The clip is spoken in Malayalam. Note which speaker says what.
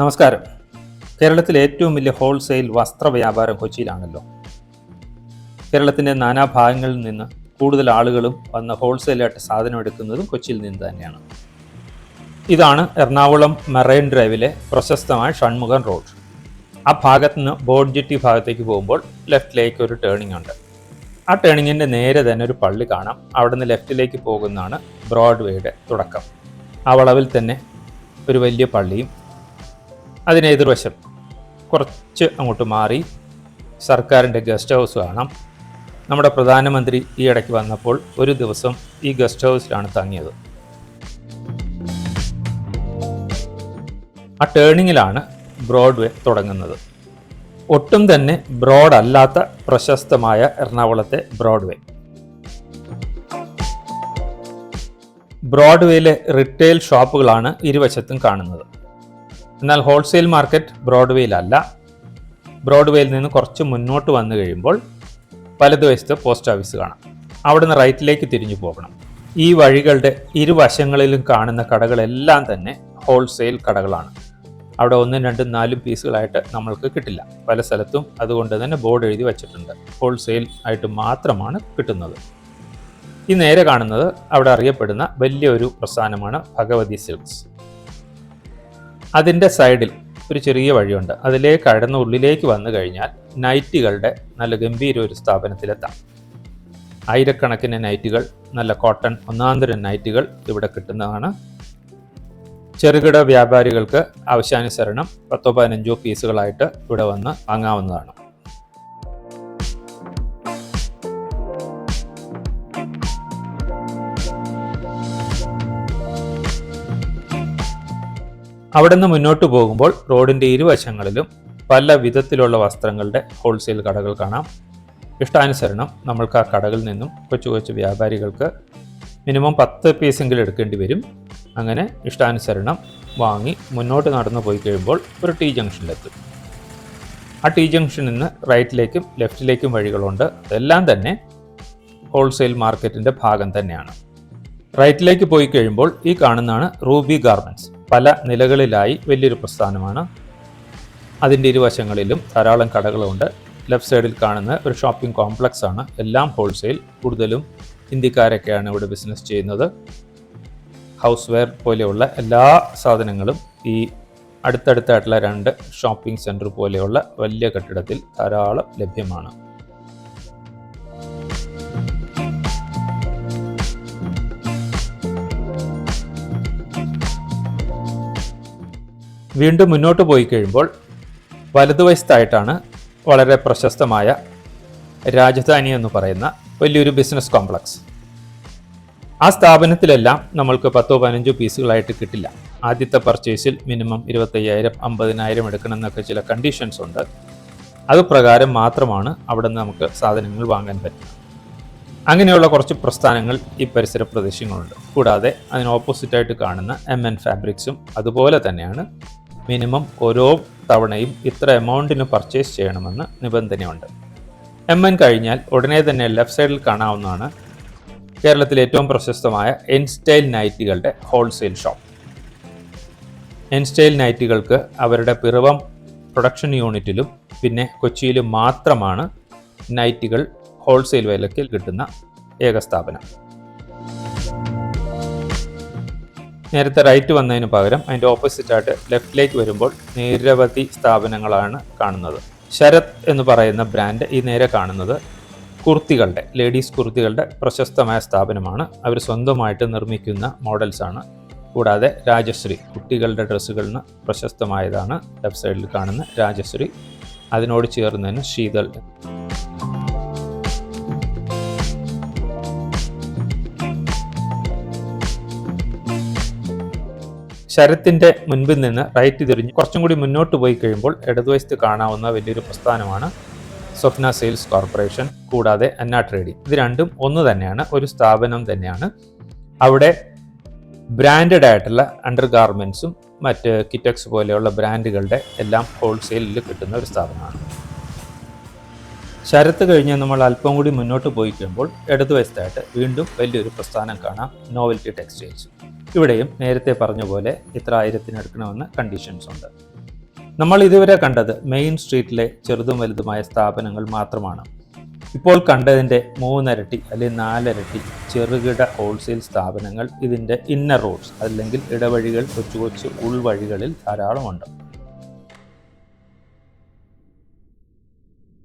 Speaker 1: നമസ്കാരം. കേരളത്തിലെ ഏറ്റവും വലിയ ഹോൾസെയിൽ വസ്ത്ര വ്യാപാരം കൊച്ചിയിലാണല്ലോ. കേരളത്തിന്റെ നാനാഭാഗങ്ങളിൽ നിന്ന് കൂടുതൽ ആളുകളും വന്ന് ഹോൾസെയിലായിട്ട് സാധനം എടുക്കുന്നതും കൊച്ചിയിൽ നിന്ന് തന്നെയാണ്. ഇതാണ് എറണാകുളം മെറൈൻ ഡ്രൈവിലെ പ്രശസ്തമായ ഷൺമുഖൻ റോഡ്. ആ ഭാഗത്ത് നിന്ന് ജെട്ടി ഭാഗത്തേക്ക് പോകുമ്പോൾ ലെഫ്റ്റിലേക്ക് ഒരു ടേണിംഗ് ഉണ്ട്. ആ ടേണിങ്ങിന്റെ നേരെ തന്നെ ഒരു പള്ളി കാണാം. അവിടെ നിന്ന് ലെഫ്റ്റിലേക്ക് പോകുന്നതാണ് ബ്രോഡ്വേയുടെ തുടക്കം. ആ വളവിൽ തന്നെ ഒരു വലിയ പള്ളിയും അതിന് എതിർവശം കുറച്ച് അങ്ങോട്ട് മാറി സർക്കാരിന്റെ ഗസ്റ്റ് ഹൗസ് കാണാം. നമ്മുടെ പ്രധാനമന്ത്രി ഈ ഇടയ്ക്ക് വന്നപ്പോൾ ഒരു ദിവസം ഈ ഗസ്റ്റ് ഹൗസിലാണ് തങ്ങിയത്. ആ ടേണിങ്ങിലാണ് ബ്രോഡ്വേ തുടങ്ങുന്നത്. ഒട്ടും തന്നെ ബ്രോഡ് അല്ലാത്ത പ്രശസ്തമായ എറണാകുളത്തെ ബ്രോഡ്വേ. ബ്രോഡ്വേയിലെ റിട്ടെയിൽ ഷോപ്പുകളാണ് ഇരുവശത്തും കാണുന്നത്. എന്നാൽ ഹോൾസെയിൽ മാർക്കറ്റ് ബ്രോഡ്വേയിലല്ല ബ്രോഡ്വേയിൽ നിന്ന് കുറച്ച് മുന്നോട്ട് വന്നു കഴിയുമ്പോൾ വലതുവശത്ത് പോസ്റ്റ് ഓഫീസ് കാണാം. അവിടുന്ന് റൈറ്റിലേക്ക് തിരിഞ്ഞു പോകണം. ഈ വഴികളുടെ ഇരുവശങ്ങളിലും കാണുന്ന കടകളെല്ലാം തന്നെ ഹോൾസെയിൽ കടകളാണ്. അവിടെ ഒന്നും രണ്ടും നാലും പീസുകളായിട്ട് നമ്മൾക്ക് കിട്ടില്ല. പല സ്ഥലത്തും അതുകൊണ്ട് തന്നെ ബോർഡ് എഴുതി വച്ചിട്ടുണ്ട്. ഹോൾസെയിൽ ആയിട്ട് മാത്രമാണ് കിട്ടുന്നത്. ഈ നേരെ കാണുന്നത് അവിടെ അറിയപ്പെടുന്ന വലിയൊരു പ്രസ്ഥാനമാണ് ഭഗവതി സിൽക്സ് അതിന്റെ സൈഡിൽ ഒരു ചെറിയ വഴിയുണ്ട്. അതിലേക്ക് കടന്ന് ഉള്ളിലേക്ക് വന്നു കഴിഞ്ഞാൽ നൈറ്റുകളുടെ നല്ല ഗംഭീര ഒരു സ്ഥാപനത്തിലെത്താം. ആയിരക്കണക്കിന് നൈറ്റുകൾ നല്ല കോട്ടൺ ഒന്നാന്തരം നൈറ്റുകൾ ഇവിടെ കിട്ടുന്നതാണ്. ചെറുകിട വ്യാപാരികൾക്ക് ആവശ്യാനുസരണം പത്തോ പതിനഞ്ചോ പീസുകളായിട്ട് ഇവിടെ വന്ന് വാങ്ങാവുന്നതാണ്. അവിടെ നിന്ന് മുന്നോട്ട് പോകുമ്പോൾ റോഡിന്റെ ഇരുവശങ്ങളിലും പല വിധത്തിലുള്ള വസ്ത്രങ്ങളുടെ ഹോൾസെയിൽ കടകൾ കാണാം. ഇഷ്ടാനുസരണം നമ്മൾക്ക് ആ കടകളിൽ നിന്നും കൊച്ചു കൊച്ചു വ്യാപാരികൾക്ക് മിനിമം പത്ത് പീസെങ്കിലും എടുക്കേണ്ടി വരും. അങ്ങനെ ഇഷ്ടാനുസരണം വാങ്ങി മുന്നോട്ട് നടന്നു പോയി കഴിയുമ്പോൾ ഒരു ടി ജംഗ്ഷനിലെത്തും. ആ ടി ജംഗ്ഷനിൽ നിന്ന് റൈറ്റിലേക്കും ലെഫ്റ്റിലേക്കും വഴികളുണ്ട്. അതെല്ലാം തന്നെ ഹോൾസെയിൽ മാർക്കറ്റിന്റെ ഭാഗം തന്നെയാണ്. റൈറ്റിലേക്ക് പോയി കഴിയുമ്പോൾ ഈ കാണുന്നതാണ് റൂബി ഗാർമെന്റ്സ് പല നിലകളിലായി വലിയൊരു പ്രസ്ഥാനമാണ്. അതിന്റെ ഇരുവശങ്ങളിലും ധാരാളം കടകളുണ്ട്. ലെഫ്റ്റ് സൈഡിൽ കാണുന്ന ഒരു ഷോപ്പിംഗ് കോംപ്ലക്സ് ആണ് എല്ലാം ഹോൾസെയിൽ. കൂടുതലും ഇന്ത്യക്കാരൊക്കെയാണ് ഇവിടെ ബിസിനസ് ചെയ്യുന്നത്. ഹൗസ് വെയർ പോലെയുള്ള എല്ലാ സാധനങ്ങളും ഈ അടുത്തടുത്തായിട്ടുള്ള രണ്ട് ഷോപ്പിംഗ് സെന്റർ പോലെയുള്ള വലിയ കെട്ടിടത്തിൽ ധാരാളം ലഭ്യമാണ്. വീണ്ടും മുന്നോട്ട് പോയി കഴിയുമ്പോൾ വലതുവശത്തായിട്ടാണ് വളരെ പ്രശസ്തമായ രാജധാനി എന്ന് പറയുന്ന വലിയൊരു ബിസിനസ് കോംപ്ലക്സ് ആ സ്ഥാപനത്തിലെല്ലാം നമ്മൾക്ക് പത്തോ പതിനഞ്ചോ പീസുകളായിട്ട് കിട്ടില്ല. ആദ്യത്തെ പർച്ചേസിൽ മിനിമം ഇരുപത്തയ്യായിരം അമ്പതിനായിരം എടുക്കണം എന്നൊക്കെ ചില കണ്ടീഷൻസ് ഉണ്ട്. അത് പ്രകാരം മാത്രമാണ് അവിടെ നിന്ന് നമുക്ക് സാധനങ്ങൾ വാങ്ങാൻ പറ്റുക. അങ്ങനെയുള്ള കുറച്ച് പ്രസ്ഥാനങ്ങൾ ഈ പരിസര പ്രദേശങ്ങളുണ്ട്. കൂടാതെ അതിന് ഓപ്പോസിറ്റായിട്ട് കാണുന്ന എം എൻ ഫാബ്രിക്സും അതുപോലെ തന്നെയാണ് മിനിമം ഓരോ തവണയും ഇത്ര എമൗണ്ടിന് പർച്ചേസ് ചെയ്യണമെന്ന് നിബന്ധനയുണ്ട്. എം എൻ കഴിഞ്ഞാൽ ഉടനെ തന്നെ ലെഫ്റ്റ് സൈഡിൽ കാണാവുന്നതാണ് കേരളത്തിലെ ഏറ്റവും പ്രശസ്തമായ എൻ സ്റ്റൈൽ നൈറ്റുകളുടെ ഹോൾസെയിൽ ഷോപ്പ്. എൻ സ്റ്റൈൽ നൈറ്റുകൾക്ക് അവരുടെ പിറവം പ്രൊഡക്ഷൻ യൂണിറ്റിലും പിന്നെ കൊച്ചിയിലും മാത്രമാണ് നൈറ്റുകൾ ഹോൾസെയിൽ വിലക്കിൽ കിട്ടുന്ന ഏക സ്ഥാപനം. നേരത്തെ റൈറ്റ് വന്നതിന് പകരം അതിന്റെ ഓപ്പോസിറ്റായിട്ട് ലെഫ്റ്റിലേക്ക് വരുമ്പോൾ നിരവധി സ്ഥാപനങ്ങളാണ് കാണുന്നത്. ശരത് എന്ന് പറയുന്ന ബ്രാൻഡ് ഈ നേരെ കാണുന്നത് കുർത്തികളുടെ ലേഡീസ് കുർത്തികളുടെ പ്രശസ്തമായ സ്ഥാപനമാണ്. അവർ സ്വന്തമായിട്ട് നിർമ്മിക്കുന്ന മോഡൽസാണ് കൂടാതെ രാജശ്രീ കുട്ടികളുടെ ഡ്രസ്സുകളിന് പ്രശസ്തമായതാണ്. ലെഫ്റ്റ് സൈഡിൽ കാണുന്ന രാജശ്രീ. അതിനോട് ചേർന്നതിന് ശീതൾ ശരത്തിന്റെ മുൻപിൽ നിന്ന് റൈറ്റ് തിരിഞ്ഞ് കുറച്ചും കൂടി മുന്നോട്ട് പോയി കഴിയുമ്പോൾ ഇടതുവശത്ത് കാണാവുന്ന വലിയൊരു പ്രസ്ഥാനമാണ് സ്വപ്ന സെയിൽസ് കോർപ്പറേഷൻ കൂടാതെ അന്ന ട്രേഡിംഗ്. ഇത് രണ്ടും ഒന്ന് തന്നെയാണ് ഒരു സ്ഥാപനം തന്നെയാണ്. അവിടെ ബ്രാൻഡഡ് ആയിട്ടുള്ള അണ്ടർ ഗാർമെൻസും മറ്റ് കിറ്റക്സ് പോലെയുള്ള ബ്രാൻഡുകളുടെ എല്ലാം ഹോൾസെയിലിൽ കിട്ടുന്ന ഒരു സ്ഥാപനമാണ്. ശരത്ത് കഴിഞ്ഞ് നമ്മൾ അല്പം കൂടി മുന്നോട്ട് പോയി കഴിയുമ്പോൾ ഇടതുവശത്തായിട്ട് വീണ്ടും വലിയൊരു പ്രസ്ഥാനം കാണാം നോവൽറ്റി ടെക്സ്റ്റൈൽസ് ഇവിടെയും നേരത്തെ പറഞ്ഞ പോലെ ഇത്ര ആയിരത്തിന് എടുക്കണമെന്ന് കണ്ടീഷൻസ് ഉണ്ട്. നമ്മൾ ഇതുവരെ കണ്ടത് മെയിൻ സ്ട്രീറ്റിലെ ചെറുതും വലുതുമായ സ്ഥാപനങ്ങൾ മാത്രമാണ്. ഇപ്പോൾ കണ്ടതിന്റെ മൂന്നരട്ടി അല്ലെങ്കിൽ നാലരട്ടി ചെറുകിട ഹോൾസെയിൽ സ്ഥാപനങ്ങൾ ഇതിന്റെ ഇന്നർ റോഡ്സ് അല്ലെങ്കിൽ ഇടവഴികൾ കൊച്ചു കൊച്ചു ഉൾവഴികളിൽ ധാരാളമുണ്ട്.